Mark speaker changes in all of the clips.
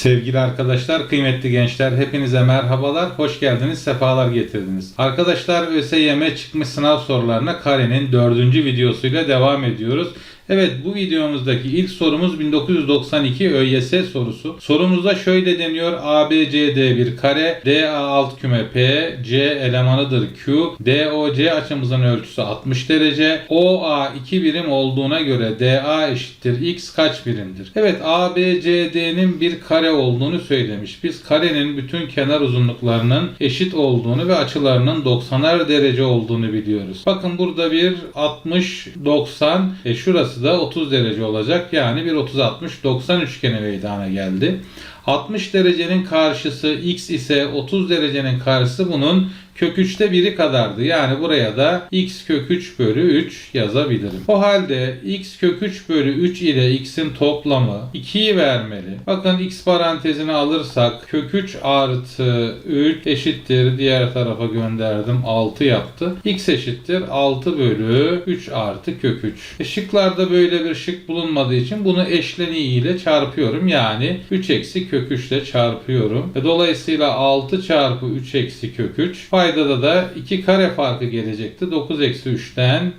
Speaker 1: Sevgili arkadaşlar, kıymetli gençler, hepinize merhabalar, hoş geldiniz, sefalar getirdiniz. Arkadaşlar, ÖSYM çıkmış sınav sorularına karenin dördüncü videosuyla devam ediyoruz. Evet, bu videomuzdaki ilk sorumuz 1992 ÖYS sorusu. Sorumuzda şöyle deniyor. ABCD bir kare, DA alt küme P, C elemanıdır Q, DOC açımızın ölçüsü 60 derece, OA 2 birim olduğuna göre DA eşittir X kaç birimdir? Evet, ABCD'nin bir kare olduğunu söylemiş. Biz karenin bütün kenar uzunluklarının eşit olduğunu ve açılarının 90'ar derece olduğunu biliyoruz. Bakın burada bir 60, 90, e şurası da 30 derece olacak. Yani bir 30, 60, 90 üçgeni meydana geldi. 60 derecenin karşısı x ise 30 derecenin karşısı bunun kök 3'te biri kadardı. Yani buraya da x kök 3 bölü 3 yazabilirim. O halde x kök 3 bölü 3 ile x'in toplamı 2'yi vermeli. Bakın x parantezini alırsak kök 3 artı 3 eşittir. Diğer tarafa gönderdim 6 yaptı. x eşittir 6 bölü 3 artı kök 3. E şıklarda böyle bir şık bulunmadığı için bunu eşleniği ile çarpıyorum. Yani 3 eksi kök 3 ile çarpıyorum. E dolayısıyla 6 çarpı 3 eksi kök 3 Paydada da 2 kare farkı gelecekti. 9 eksi 3'ten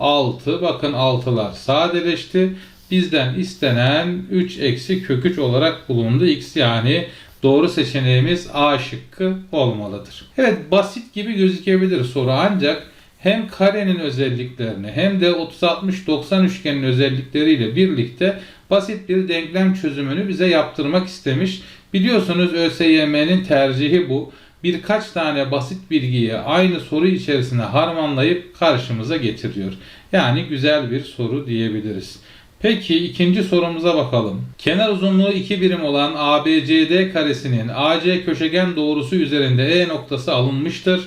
Speaker 1: 6. Bakın 6'lar sadeleşti. Bizden istenen 3 eksi kök 3 olarak bulundu. X yani doğru seçeneğimiz A şıkkı olmalıdır. Evet basit gibi gözükebilir soru ancak hem karenin özelliklerini hem de 30-60-90 üçgenin özellikleriyle birlikte basit bir denklem çözümünü bize yaptırmak istemiş. Biliyorsunuz ÖSYM'nin tercihi bu birkaç tane basit bilgiyi aynı soru içerisine harmanlayıp karşımıza getiriyor. Yani güzel bir soru diyebiliriz. Peki ikinci sorumuza bakalım. Kenar uzunluğu 2 birim olan ABCD karesinin AC köşegen doğrusu üzerinde E noktası alınmıştır.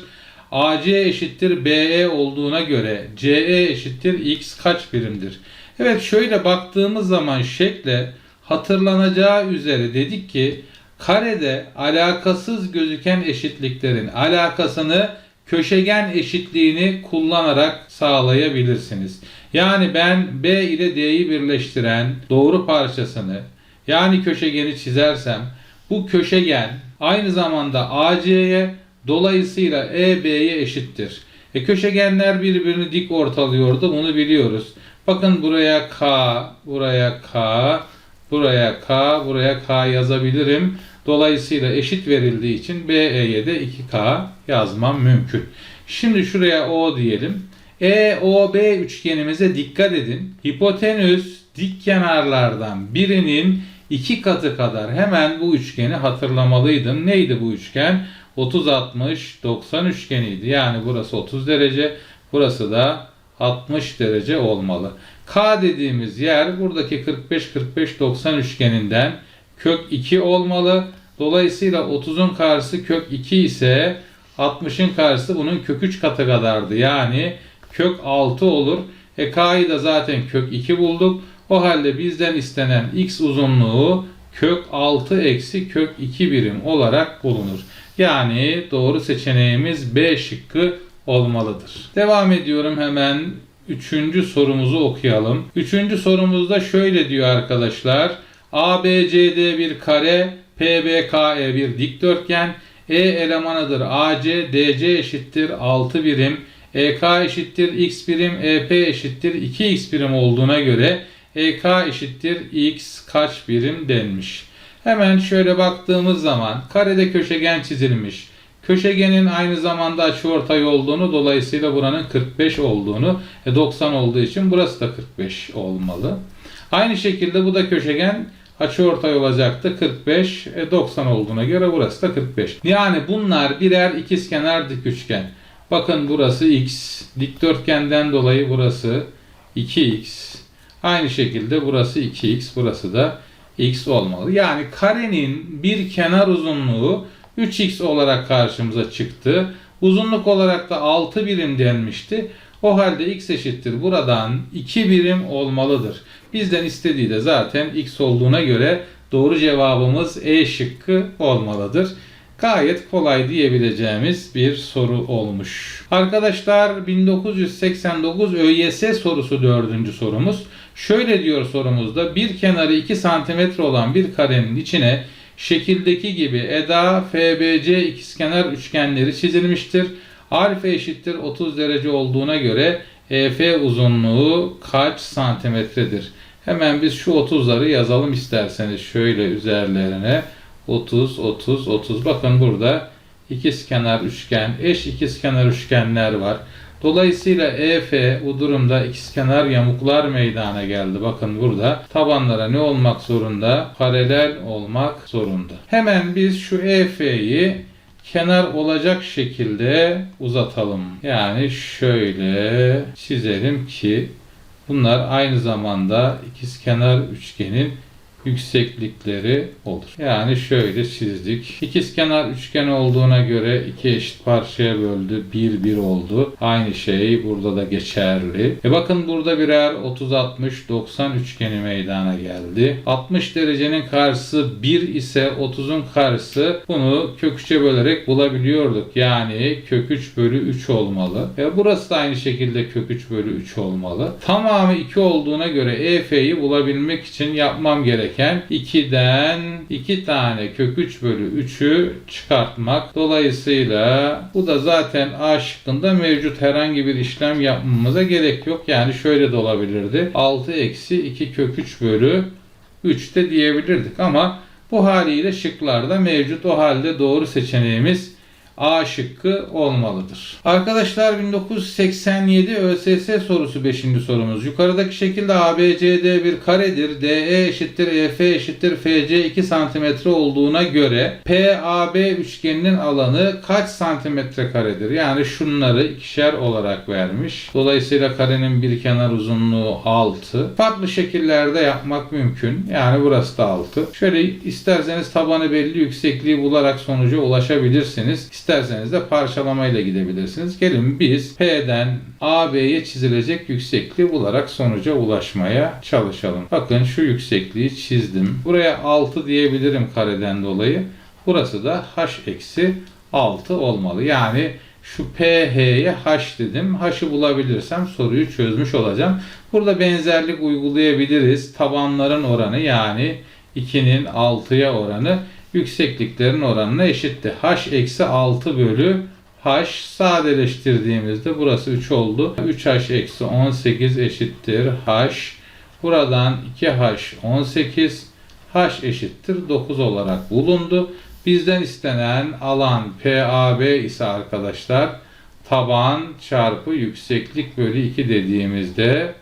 Speaker 1: AC eşittir BE olduğuna göre CE eşittir X kaç birimdir? Evet şöyle baktığımız zaman şekle hatırlanacağı üzere dedik ki karede alakasız gözüken eşitliklerin alakasını köşegen eşitliğini kullanarak sağlayabilirsiniz. Yani ben B ile D'yi birleştiren doğru parçasını yani köşegeni çizersem bu köşegen aynı zamanda AC'ye dolayısıyla EB'ye eşittir. E köşegenler birbirini dik ortalıyordu bunu biliyoruz. Bakın buraya K, buraya K, buraya K, buraya K yazabilirim. Dolayısıyla eşit verildiği için BE'ye de 2K yazmam mümkün. Şimdi şuraya O diyelim. EOB üçgenimize dikkat edin. Hipotenüs dik kenarlardan birinin iki katı kadar hemen bu üçgeni hatırlamalıydım. Neydi bu üçgen? 30 60 90 üçgeniydi. Yani burası 30 derece, burası da 60 derece olmalı. K dediğimiz yer buradaki 45 45 90 üçgeninden kök 2 olmalı. Dolayısıyla 30'un karşısı kök 2 ise 60'ın karşısı bunun kök 3 katı kadardı. Yani kök 6 olur. E K'yı da zaten kök 2 bulduk. O halde bizden istenen x uzunluğu kök 6 eksi kök 2 birim olarak bulunur. Yani doğru seçeneğimiz B şıkkı olmalıdır. Devam ediyorum hemen üçüncü sorumuzu okuyalım. Üçüncü sorumuzda şöyle diyor arkadaşlar. ABCD bir kare, PBKE bir dikdörtgen, E elemanıdır AC, DC eşittir 6 birim, EK eşittir x birim, EP eşittir 2x birim olduğuna göre EK eşittir x kaç birim denmiş. Hemen şöyle baktığımız zaman karede köşegen çizilmiş. Köşegenin aynı zamanda açıortay olduğunu dolayısıyla buranın 45 olduğunu e 90 olduğu için burası da 45 olmalı. Aynı şekilde bu da köşegen açıortay olacaktı 45 e 90 olduğuna göre burası da 45. Yani bunlar birer ikizkenar dik üçgen. Bakın burası x dikdörtgenden dolayı burası 2x. Aynı şekilde burası 2x burası da x olmalı. Yani karenin bir kenar uzunluğu 3x olarak karşımıza çıktı. Uzunluk olarak da 6 birim denmişti. O halde x eşittir buradan 2 birim olmalıdır. Bizden istediği de zaten x olduğuna göre doğru cevabımız E şıkkı olmalıdır. Gayet kolay diyebileceğimiz bir soru olmuş. Arkadaşlar 1989 ÖYS sorusu dördüncü sorumuz. Şöyle diyor sorumuzda bir kenarı 2 cm olan bir karenin içine şekildeki gibi EDA, FBC ikizkenar üçgenleri çizilmiştir. Alfa eşittir 30 derece olduğuna göre EF uzunluğu kaç santimetredir? Hemen biz şu 30'ları yazalım isterseniz şöyle üzerlerine 30, 30, 30. Bakın burada ikizkenar üçgen, eş ikizkenar üçgenler var. Dolayısıyla EF bu durumda ikizkenar yamuklar meydana geldi. Bakın burada tabanlara ne olmak zorunda? Paralel olmak zorunda. Hemen biz şu EF'yi kenar olacak şekilde uzatalım. Yani şöyle çizelim ki bunlar aynı zamanda ikizkenar üçgenin yükseklikleri olur. Yani şöyle çizdik. İkizkenar üçgen olduğuna göre iki eşit parçaya böldü. 1 1 oldu. Aynı şey burada da geçerli. E bakın burada birer 30 60 90 üçgeni meydana geldi. 60 derecenin karşısı 1 ise 30'un karşısı bunu kök 3'e bölerek bulabiliyorduk. Yani kök 3 bölü 3 olmalı. E burası da aynı şekilde kök 3 bölü 3 olmalı. Tamamı 2 olduğuna göre EF'yi bulabilmek için yapmam gereken 2'den 2 tane kök 3 bölü 3'ü çıkartmak. Dolayısıyla bu da zaten A şıkkında mevcut herhangi bir işlem yapmamıza gerek yok. Yani şöyle de olabilirdi. 6 eksi 2 kök 3 bölü 3 de diyebilirdik ama bu haliyle şıklarda mevcut. O halde doğru seçeneğimiz A şıkkı olmalıdır. Arkadaşlar 1987 ÖSS sorusu 5. sorumuz. Yukarıdaki şekilde ABCD bir karedir. DE eşittir EF eşittir FC 2 cm olduğuna göre PAB üçgeninin alanı kaç santimetre karedir? Yani şunları ikişer olarak vermiş. Dolayısıyla karenin bir kenar uzunluğu 6. Farklı şekillerde yapmak mümkün. Yani burası da 6. Şöyle isterseniz tabanı belli yüksekliği bularak sonuca ulaşabilirsiniz. İsterseniz de parçalamayla gidebilirsiniz. Gelin biz P'den AB'ye çizilecek yüksekliği bularak sonuca ulaşmaya çalışalım. Bakın şu yüksekliği çizdim. Buraya 6 diyebilirim kareden dolayı. Burası da h eksi 6 olmalı. Yani şu PH'ye H dedim. H'ı bulabilirsem soruyu çözmüş olacağım. Burada benzerlik uygulayabiliriz. Tabanların oranı yani 2'nin 6'ya oranı yüksekliklerin oranına eşitti. H eksi 6 bölü H sadeleştirdiğimizde burası 3 oldu. 3H eksi 18 eşittir H. Buradan 2H 18 H eşittir 9 olarak bulundu. Bizden istenen alan PAB ise arkadaşlar taban çarpı yükseklik bölü 2 dediğimizde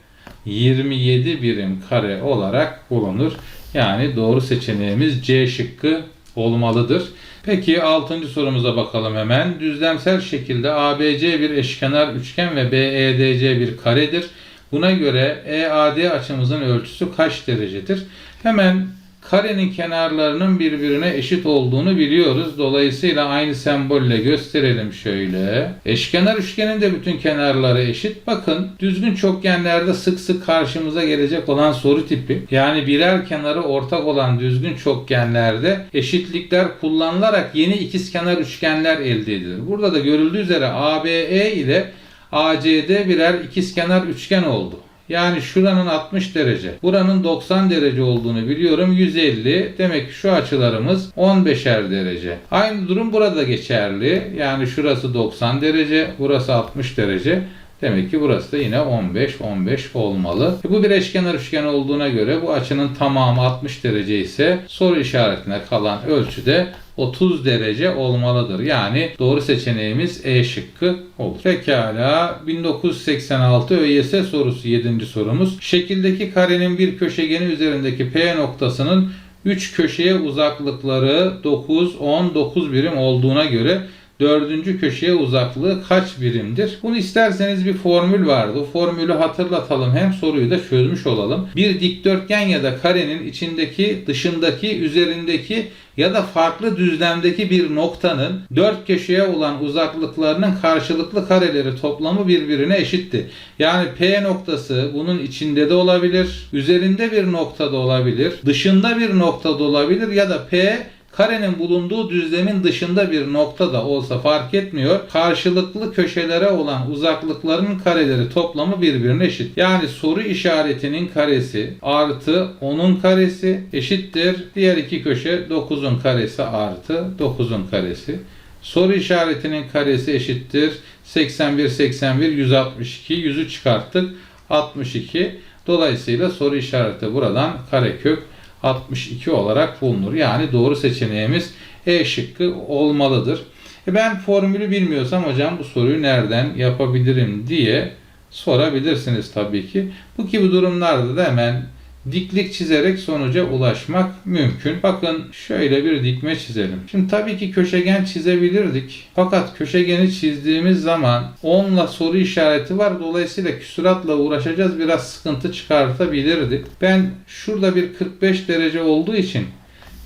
Speaker 1: 27 birim kare olarak bulunur. Yani doğru seçeneğimiz C şıkkı olmalıdır. Peki 6. sorumuza bakalım hemen. Düzlemsel şekilde ABC bir eşkenar üçgen ve BEDC bir karedir. Buna göre EAD açımızın ölçüsü kaç derecedir? Hemen karenin kenarlarının birbirine eşit olduğunu biliyoruz. Dolayısıyla aynı sembolle gösterelim şöyle. Eşkenar üçgenin de bütün kenarları eşit. Bakın düzgün çokgenlerde sık sık karşımıza gelecek olan soru tipi. Yani birer kenarı ortak olan düzgün çokgenlerde eşitlikler kullanılarak yeni ikizkenar üçgenler elde edilir. Burada da görüldüğü üzere ABE ile ACD birer ikizkenar üçgen oldu. Yani şuranın 60 derece, buranın 90 derece olduğunu biliyorum. 150. Demek ki şu açılarımız 15'er derece. Aynı durum burada geçerli. Yani şurası 90 derece, burası 60 derece. Demek ki burası da yine 15 15 olmalı. E bu bir eşkenar üçgen olduğuna göre bu açının tamamı 60 derece ise soru işaretine kalan ölçü de 30 derece olmalıdır. Yani doğru seçeneğimiz E şıkkı olur. Pekala 1986 ÖYS sorusu 7. sorumuz. Şekildeki karenin bir köşegeni üzerindeki P noktasının 3 köşeye uzaklıkları 9, 10, 9 birim olduğuna göre dördüncü köşeye uzaklığı kaç birimdir? Bunu isterseniz bir formül vardı. O formülü hatırlatalım. Hem soruyu da çözmüş olalım. Bir dikdörtgen ya da karenin içindeki, dışındaki, üzerindeki ya da farklı düzlemdeki bir noktanın dört köşeye olan uzaklıklarının karşılıklı kareleri toplamı birbirine eşitti. Yani P noktası bunun içinde de olabilir, üzerinde bir noktada olabilir, dışında bir noktada olabilir ya da P karenin bulunduğu düzlemin dışında bir nokta da olsa fark etmiyor. Karşılıklı köşelere olan uzaklıkların kareleri toplamı birbirine eşit. Yani soru işaretinin karesi artı 10'un karesi eşittir. Diğer iki köşe 9'un karesi artı 9'un karesi. Soru işaretinin karesi eşittir. 81, 81, 162. 100'ü çıkarttık. 62. Dolayısıyla soru işareti buradan karekök 62 olarak bulunur. Yani doğru seçeneğimiz E şıkkı olmalıdır. E ben formülü bilmiyorsam hocam bu soruyu nereden yapabilirim diye sorabilirsiniz tabii ki. Bu gibi durumlarda da hemen diklik çizerek sonuca ulaşmak mümkün. Bakın şöyle bir dikme çizelim. Şimdi tabii ki köşegen çizebilirdik. Fakat köşegeni çizdiğimiz zaman 10 ile soru işareti var. Dolayısıyla küsuratla uğraşacağız. Biraz sıkıntı çıkartabilirdik. Ben şurada bir 45 derece olduğu için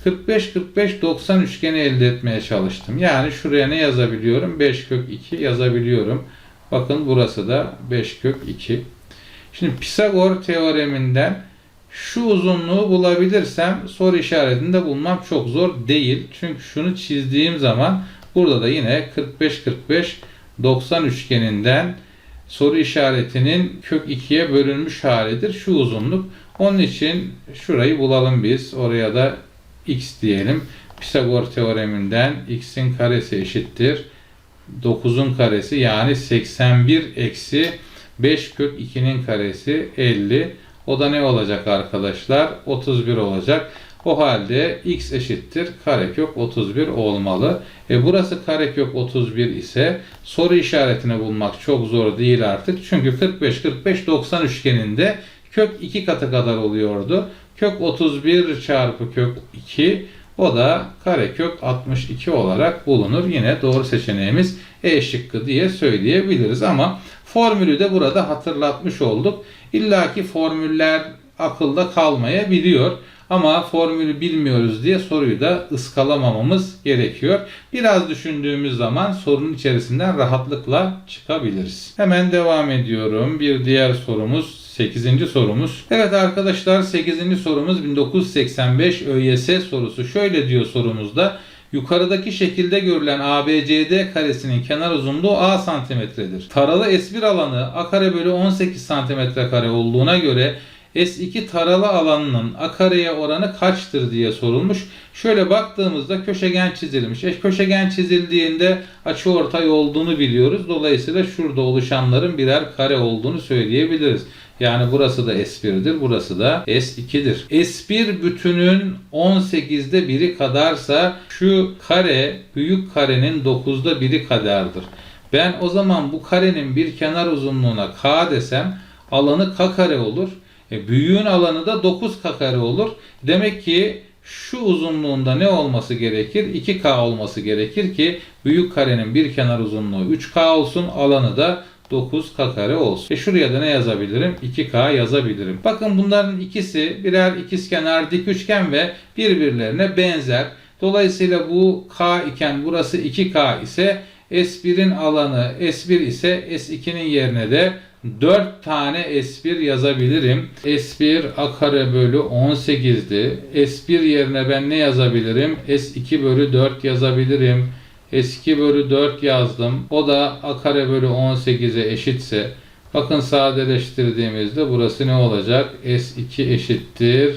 Speaker 1: 45-45-90 üçgeni elde etmeye çalıştım. Yani şuraya ne yazabiliyorum? 5 kök 2 yazabiliyorum. Bakın burası da 5 kök 2. Şimdi Pisagor teoreminden şu uzunluğu bulabilirsem soru işaretinde bulmam çok zor değil. Çünkü şunu çizdiğim zaman burada da yine 45-45-90 üçgeninden soru işaretinin kök 2'ye bölünmüş halidir şu uzunluk. Onun için şurayı bulalım biz. Oraya da x diyelim. Pisagor teoreminden x'in karesi eşittir. 9'un karesi yani 81 eksi 5 kök 2'nin karesi 50. O da ne olacak arkadaşlar? 31 olacak. O halde x eşittir karekök 31 olmalı. E burası karekök 31 ise soru işaretini bulmak çok zor değil artık. Çünkü 45 45 90 üçgeninde kök 2 katı kadar oluyordu. Kök 31 çarpı kök 2 o da karekök 62 olarak bulunur. Yine doğru seçeneğimiz E şıkkı diye söyleyebiliriz ama formülü de burada hatırlatmış olduk. İlla ki formüller akılda kalmayabiliyor. Ama formülü bilmiyoruz diye soruyu da ıskalamamamız gerekiyor. Biraz düşündüğümüz zaman sorunun içerisinden rahatlıkla çıkabiliriz. Hemen devam ediyorum. Bir diğer sorumuz 8. sorumuz. Evet arkadaşlar 8. sorumuz 1985 ÖYS sorusu. Şöyle diyor sorumuzda. Yukarıdaki şekilde görülen ABCD karesinin kenar uzunluğu A santimetredir. Taralı S1 alanı A kare bölü 18 santimetre kare olduğuna göre S2 taralı alanının A kareye oranı kaçtır diye sorulmuş. Şöyle baktığımızda köşegen çizilmiş. E, köşegen çizildiğinde açıortay olduğunu biliyoruz. Dolayısıyla şurada oluşanların birer kare olduğunu söyleyebiliriz. Yani burası da S1'dir, burası da S2'dir. S1 bütünün 18'de biri kadarsa şu kare büyük karenin 9'da biri kadardır. Ben o zaman bu karenin bir kenar uzunluğuna K desem alanı K kare olur. E, büyüğün alanı da 9K kare olur. Demek ki şu uzunluğunda ne olması gerekir? 2K olması gerekir ki büyük karenin bir kenar uzunluğu 3K olsun, alanı da 9K kare olsun. E şuraya da ne yazabilirim? 2K yazabilirim. Bakın bunların ikisi birer ikizkenar dik üçgen ve birbirlerine benzer. Dolayısıyla bu K iken burası 2K ise S1'in alanı S1 ise S2'nin yerine de 4 tane S1 yazabilirim. S1 A kare bölü 18'di. S1 yerine ben ne yazabilirim? S2 bölü 4 yazabilirim. S2 bölü 4 yazdım. O da A kare bölü 18'e eşitse bakın sadeleştirdiğimizde burası ne olacak? S2 eşittir.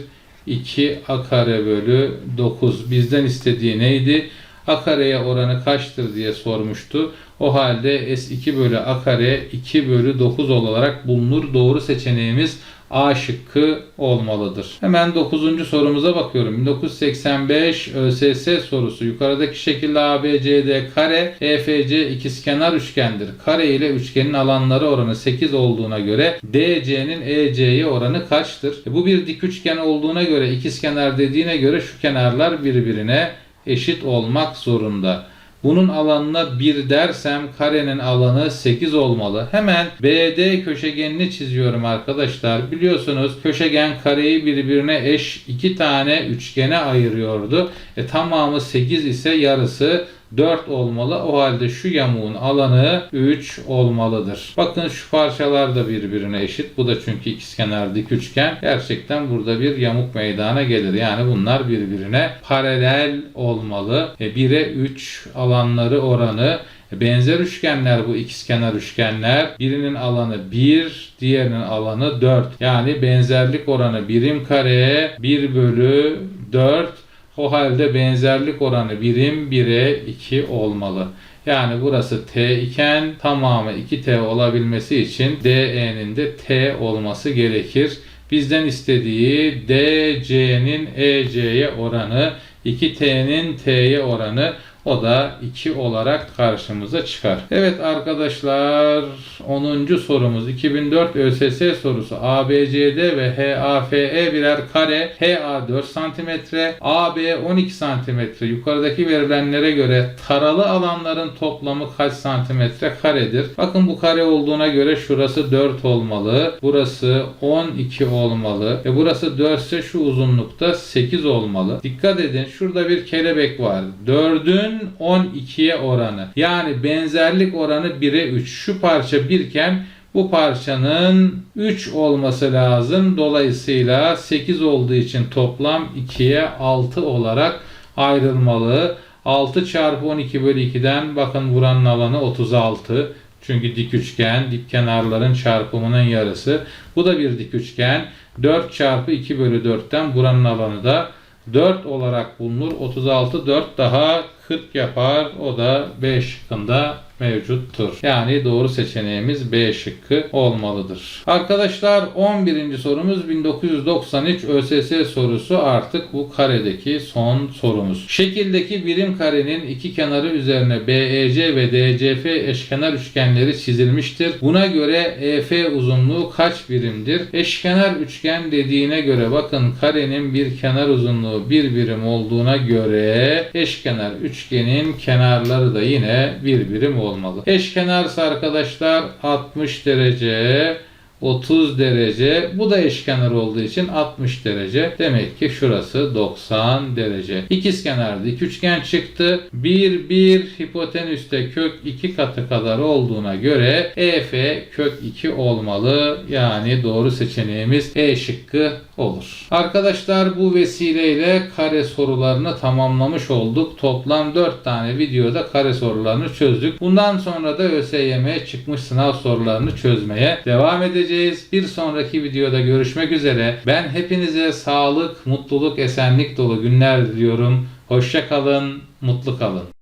Speaker 1: 2 A kare bölü 9. Bizden istediği neydi? A kareye oranı kaçtır diye sormuştu. O halde S2 bölü A kare 2 bölü 9 olarak bulunur. Doğru seçeneğimiz A şıkkı olmalıdır. Hemen 9. sorumuza bakıyorum. 1985 ÖSS sorusu. Yukarıdaki şekilde ABCD kare EFC ikizkenar üçgendir. Kare ile üçgenin alanları oranı 8 olduğuna göre DC'nin EC'ye oranı kaçtır? E bu bir dik üçgen olduğuna göre ikizkenar dediğine göre şu kenarlar birbirine eşit olmak zorunda. Bunun alanına 1 dersem karenin alanı 8 olmalı. Hemen BD köşegenini çiziyorum arkadaşlar. Biliyorsunuz köşegen kareyi birbirine eş iki tane üçgene ayırıyordu. E, tamamı 8 ise yarısı 4 olmalı. O halde şu yamuğun alanı 3 olmalıdır. Bakın şu parçalar da birbirine eşit. Bu da çünkü ikizkenar dik üçgen. Gerçekten burada bir yamuk meydana gelir. Yani bunlar birbirine paralel olmalı. E, 1'e 3 alanları oranı Benzer üçgenler bu ikizkenar üçgenler. Birinin alanı 1, diğerinin alanı 4. Yani benzerlik oranı birim kareye 1 bölü 4. O halde benzerlik oranı birim 1'e 2 olmalı. Yani burası T iken tamamı 2T olabilmesi için DE'nin de T olması gerekir. Bizden istediği DC'nin EC'ye oranı, 2T'nin T'ye oranı o da 2 olarak karşımıza çıkar. Evet arkadaşlar 10. sorumuz 2004 ÖSS sorusu ABCD ve HAFE birer kare HA 4 cm AB 12 cm yukarıdaki verilenlere göre taralı alanların toplamı kaç santimetre karedir? Bakın bu kare olduğuna göre şurası 4 olmalı. Burası 12 olmalı. E burası 4 ise şu uzunlukta 8 olmalı. Dikkat edin şurada bir kelebek var. 4'ün 12'ye oranı. Yani benzerlik oranı 1'e 3. Şu parça 1 iken bu parçanın 3 olması lazım. Dolayısıyla 8 olduğu için toplam 2'ye 6 olarak ayrılmalı. 6 çarpı 12 bölü 2'den bakın buranın alanı 36. Çünkü dik üçgen, dik kenarların çarpımının yarısı. Bu da bir dik üçgen. 4 çarpı 2 bölü 4'ten buranın alanı da 4 olarak bulunur. 36 4 daha 40 yapar. O da B şıkkında mevcuttur. Yani doğru seçeneğimiz B şıkkı olmalıdır. Arkadaşlar 11. sorumuz 1993 ÖSS sorusu artık bu karedeki son sorumuz. Şekildeki birim karenin iki kenarı üzerine BEC ve DCF eşkenar üçgenleri çizilmiştir. Buna göre EF uzunluğu kaç birimdir? Eşkenar üçgen dediğine göre bakın karenin bir kenar uzunluğu bir birim olduğuna göre eşkenar üçgenin kenarları da yine bir birim olmalı. Eşkenarsa arkadaşlar 60 derece 30 derece. Bu da eşkenar olduğu için 60 derece. Demek ki şurası 90 derece. İkizkenar dik üçgen çıktı. 1 1 hipotenüste kök 2 katı kadar olduğuna göre EF kök 2 olmalı. Yani doğru seçeneğimiz E şıkkı olur. Arkadaşlar bu vesileyle kare sorularını tamamlamış olduk. Toplam 4 tane videoda kare sorularını çözdük. Bundan sonra da ÖSYM'ye çıkmış sınav sorularını çözmeye devam edeceğiz. Bir sonraki videoda görüşmek üzere. Ben hepinize sağlık, mutluluk, esenlik dolu günler diliyorum. Hoşça kalın, mutlu kalın.